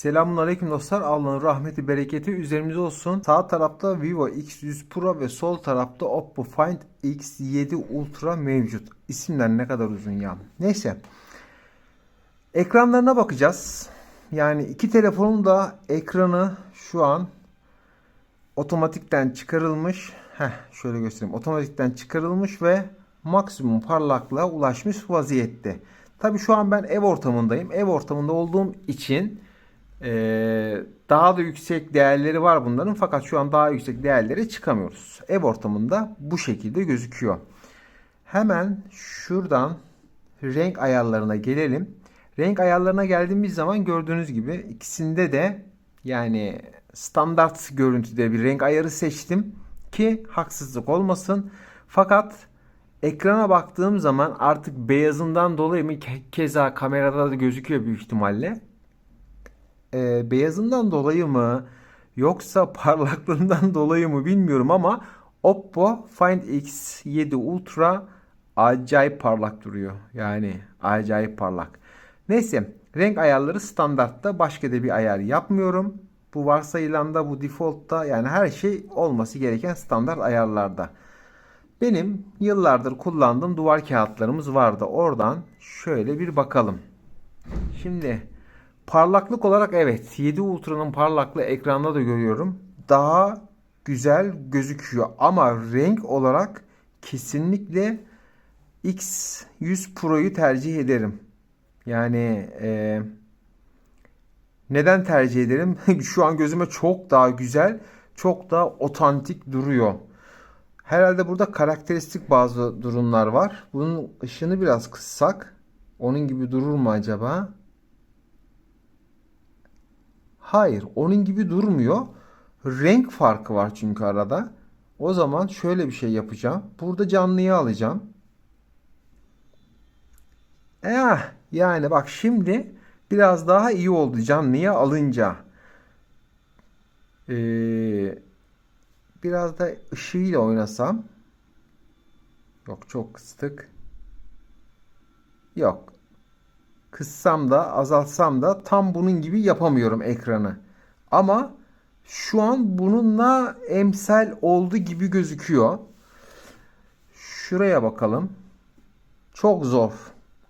Selamun Aleyküm dostlar. Allah'ın rahmeti, bereketi üzerimize olsun. Sağ tarafta Vivo X100 Pro ve sol tarafta Oppo Find X7 Ultra mevcut. İsimler ne kadar uzun ya. Neyse. Ekranlarına bakacağız. Yani iki telefonun da ekranı şu an otomatikten çıkarılmış. Heh, şöyle göstereyim. Otomatikten çıkarılmış ve maksimum parlaklığa ulaşmış vaziyette. Tabi şu an ben ev ortamındayım. Ev ortamında olduğum için ee, daha da yüksek değerleri var bunların fakat şu an daha yüksek değerlere çıkamıyoruz. Ev ortamında bu şekilde gözüküyor. Hemen şuradan renk ayarlarına gelelim. Renk ayarlarına geldiğimiz zaman gördüğünüz gibi ikisinde de yani standart görüntüde bir renk ayarı seçtim ki haksızlık olmasın. Fakat ekrana baktığım zaman artık beyazından dolayı mı ke- keza kamerada da gözüküyor büyük ihtimalle. Ee, beyazından dolayı mı yoksa parlaklığından dolayı mı bilmiyorum ama Oppo Find X7 Ultra acayip parlak duruyor. Yani acayip parlak. Neyse renk ayarları standartta başka da bir ayar yapmıyorum. Bu varsayılan da bu default'ta yani her şey olması gereken standart ayarlarda. Benim yıllardır kullandığım duvar kağıtlarımız vardı. Oradan şöyle bir bakalım. Şimdi parlaklık olarak evet 7 Ultra'nın parlaklığı ekranda da görüyorum. Daha güzel gözüküyor ama renk olarak kesinlikle X100 Pro'yu tercih ederim. Yani e, neden tercih ederim? Şu an gözüme çok daha güzel, çok daha otantik duruyor. Herhalde burada karakteristik bazı durumlar var. Bunun ışığını biraz kıssak onun gibi durur mu acaba? Hayır, onun gibi durmuyor. Renk farkı var çünkü arada. O zaman şöyle bir şey yapacağım. Burada canlıyı alacağım. Eh, yani bak şimdi biraz daha iyi oldu canlıyı alınca. Ee, biraz da ışığıyla oynasam. Yok çok kıstık. Yok. Kıssam da azaltsam da tam bunun gibi yapamıyorum ekranı. Ama şu an bununla emsal oldu gibi gözüküyor. Şuraya bakalım. Çok zor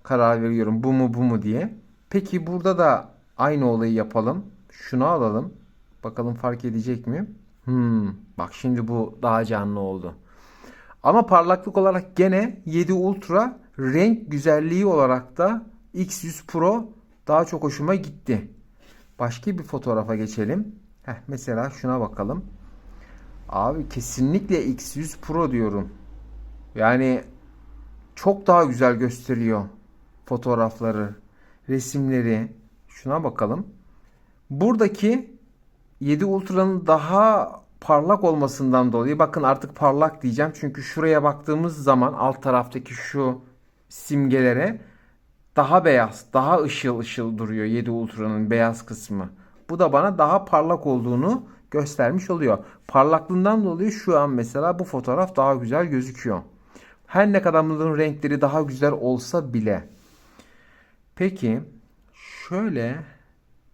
karar veriyorum bu mu bu mu diye. Peki burada da aynı olayı yapalım. Şunu alalım. Bakalım fark edecek mi? Hmm, bak şimdi bu daha canlı oldu. Ama parlaklık olarak gene 7 Ultra renk güzelliği olarak da X100 Pro daha çok hoşuma gitti. Başka bir fotoğrafa geçelim. Heh, mesela şuna bakalım. Abi kesinlikle X100 Pro diyorum. Yani çok daha güzel gösteriyor fotoğrafları, resimleri. Şuna bakalım. Buradaki 7 Ultra'nın daha parlak olmasından dolayı bakın artık parlak diyeceğim. Çünkü şuraya baktığımız zaman alt taraftaki şu simgelere daha beyaz, daha ışıl ışıl duruyor 7 Ultra'nın beyaz kısmı. Bu da bana daha parlak olduğunu göstermiş oluyor. Parlaklığından dolayı şu an mesela bu fotoğraf daha güzel gözüküyor. Her ne kadar bunların renkleri daha güzel olsa bile. Peki şöyle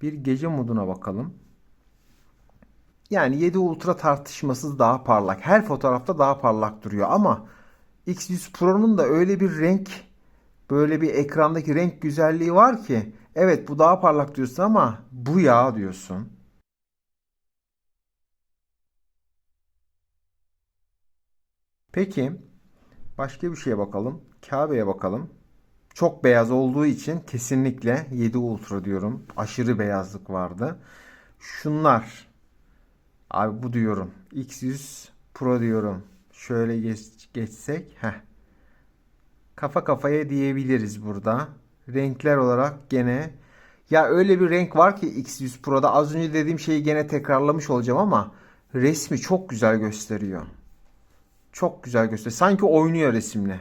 bir gece moduna bakalım. Yani 7 Ultra tartışmasız daha parlak. Her fotoğrafta daha parlak duruyor ama X100 Pro'nun da öyle bir renk böyle bir ekrandaki renk güzelliği var ki evet bu daha parlak diyorsun ama bu ya diyorsun. Peki başka bir şeye bakalım. Kabe'ye bakalım. Çok beyaz olduğu için kesinlikle 7 Ultra diyorum. Aşırı beyazlık vardı. Şunlar. Abi bu diyorum. X100 Pro diyorum. Şöyle geç, geçsek. Heh. Kafa kafaya diyebiliriz burada. Renkler olarak gene ya öyle bir renk var ki X100 Pro'da az önce dediğim şeyi gene tekrarlamış olacağım ama resmi çok güzel gösteriyor. Çok güzel gösteriyor. Sanki oynuyor resimle.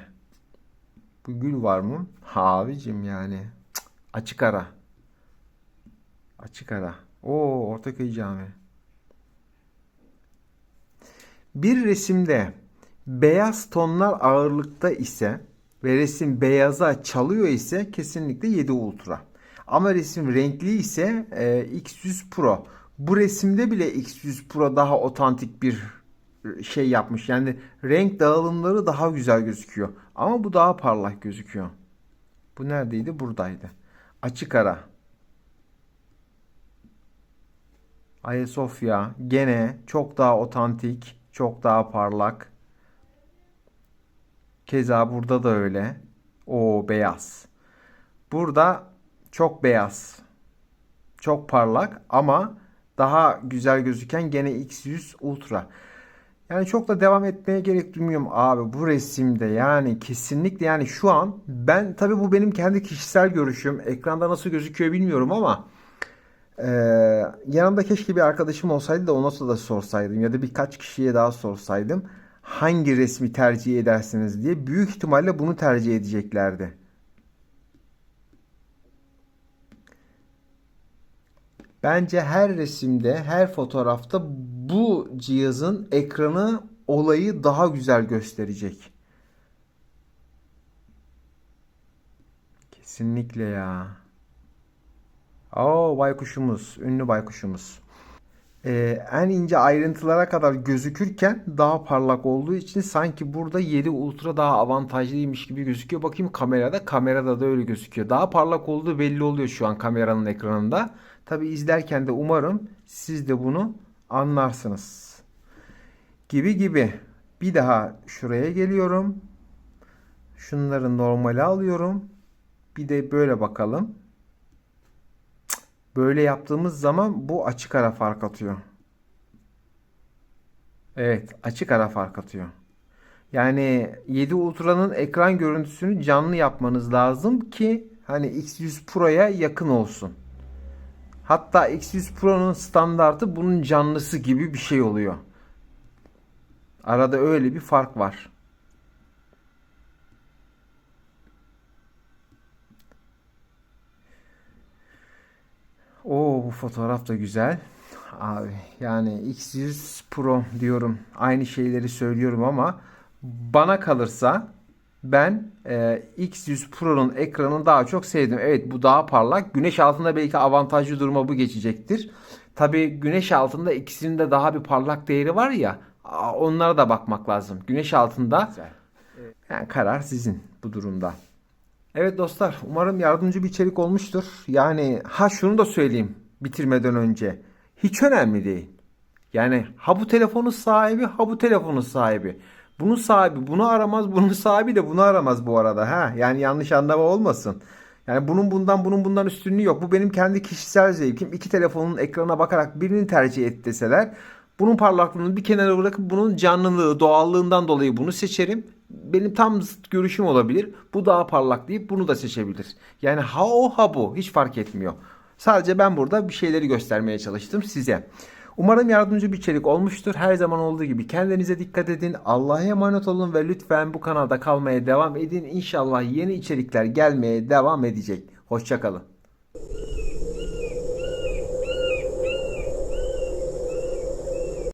Bu gül var mı? Ha abicim yani. Cık, açık ara. Açık ara. Oo Ortaköy Camii. Bir resimde beyaz tonlar ağırlıkta ise ve resim beyaza çalıyor ise kesinlikle 7 Ultra. Ama resim renkli ise e, X100 Pro. Bu resimde bile X100 Pro daha otantik bir şey yapmış. Yani renk dağılımları daha güzel gözüküyor. Ama bu daha parlak gözüküyor. Bu neredeydi? Buradaydı. Açık ara. Ayasofya gene çok daha otantik, çok daha parlak. Keza burada da öyle. O beyaz. Burada çok beyaz. Çok parlak ama daha güzel gözüken gene X100 Ultra. Yani çok da devam etmeye gerek duymuyorum abi bu resimde yani kesinlikle yani şu an ben tabii bu benim kendi kişisel görüşüm ekranda nasıl gözüküyor bilmiyorum ama ee, yanımda keşke bir arkadaşım olsaydı da ona da sorsaydım ya da birkaç kişiye daha sorsaydım hangi resmi tercih edersiniz diye büyük ihtimalle bunu tercih edeceklerdi. Bence her resimde, her fotoğrafta bu cihazın ekranı olayı daha güzel gösterecek. Kesinlikle ya. Oo baykuşumuz, ünlü baykuşumuz. Ee, en ince ayrıntılara kadar gözükürken daha parlak olduğu için sanki burada 7 Ultra daha avantajlıymış gibi gözüküyor. Bakayım kamerada, kamerada da öyle gözüküyor. Daha parlak olduğu belli oluyor şu an kameranın ekranında. Tabi izlerken de umarım siz de bunu anlarsınız. Gibi gibi. Bir daha şuraya geliyorum. Şunları normale alıyorum. Bir de böyle bakalım. Böyle yaptığımız zaman bu açık ara fark atıyor. Evet, açık ara fark atıyor. Yani 7 Ultra'nın ekran görüntüsünü canlı yapmanız lazım ki hani X100 Pro'ya yakın olsun. Hatta X100 Pro'nun standartı bunun canlısı gibi bir şey oluyor. Arada öyle bir fark var. Oo bu fotoğraf da güzel. Abi yani X100 Pro diyorum. Aynı şeyleri söylüyorum ama bana kalırsa ben e, X100 Pro'nun ekranını daha çok sevdim. Evet bu daha parlak. Güneş altında belki avantajlı duruma bu geçecektir. Tabi güneş altında ikisinin de daha bir parlak değeri var ya. Onlara da bakmak lazım. Güneş altında yani karar sizin bu durumda. Evet dostlar, umarım yardımcı bir içerik olmuştur. Yani ha şunu da söyleyeyim bitirmeden önce. Hiç önemli değil. Yani ha bu telefonun sahibi, ha bu telefonun sahibi. Bunun sahibi bunu aramaz, bunun sahibi de bunu aramaz bu arada. Ha yani yanlış anlama olmasın. Yani bunun bundan bunun bundan üstünlüğü yok. Bu benim kendi kişisel zevkim. İki telefonun ekrana bakarak birini tercih et deseler bunun parlaklığını bir kenara bırakıp bunun canlılığı, doğallığından dolayı bunu seçerim. Benim tam zıt görüşüm olabilir. Bu daha parlak deyip bunu da seçebilir. Yani ha o ha bu hiç fark etmiyor. Sadece ben burada bir şeyleri göstermeye çalıştım size. Umarım yardımcı bir içerik olmuştur. Her zaman olduğu gibi kendinize dikkat edin. Allah'a emanet olun ve lütfen bu kanalda kalmaya devam edin. İnşallah yeni içerikler gelmeye devam edecek. Hoşçakalın.